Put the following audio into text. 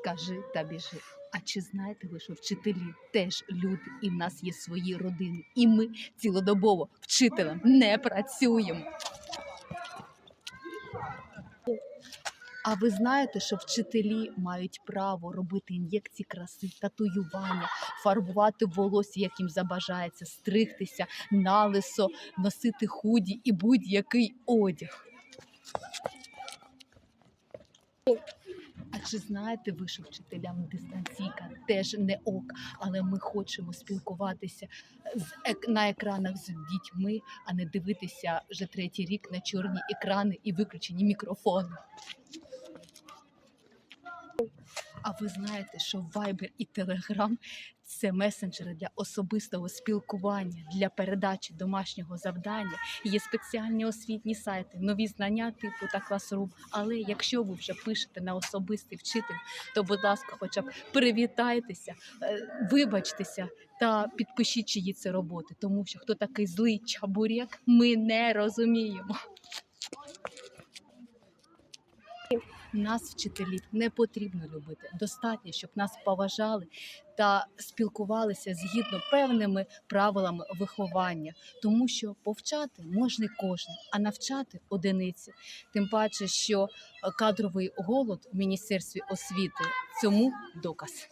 скажи та біжи. А чи знаєте ви, що вчителі теж люди, і в нас є свої родини, і ми цілодобово вчителем не працюємо. А ви знаєте, що вчителі мають право робити ін'єкції краси, татуювання, фарбувати волосся, як їм забажається, стригтися налисо, носити худі і будь-який одяг. Чи знаєте ви, що вчителям дистанційка теж не ок, але ми хочемо спілкуватися з ек- на екранах з дітьми, а не дивитися вже третій рік на чорні екрани і виключені мікрофони. А ви знаєте, що Viber і Telegram – це месенджери для особистого спілкування, для передачі домашнього завдання. Є спеціальні освітні сайти, нові знання типу та класрум. Але якщо ви вже пишете на особистий вчитель, то, будь ласка, хоча б привітайтеся, е, вибачтеся та підпишіть, чиї це роботи, тому що хто такий злий чабурек, ми не розуміємо. Нас, вчителів, не потрібно любити. Достатньо, щоб нас поважали та спілкувалися згідно певними правилами виховання, тому що повчати можна кожен, а навчати одиниці. Тим паче, що кадровий голод в міністерстві освіти цьому доказ.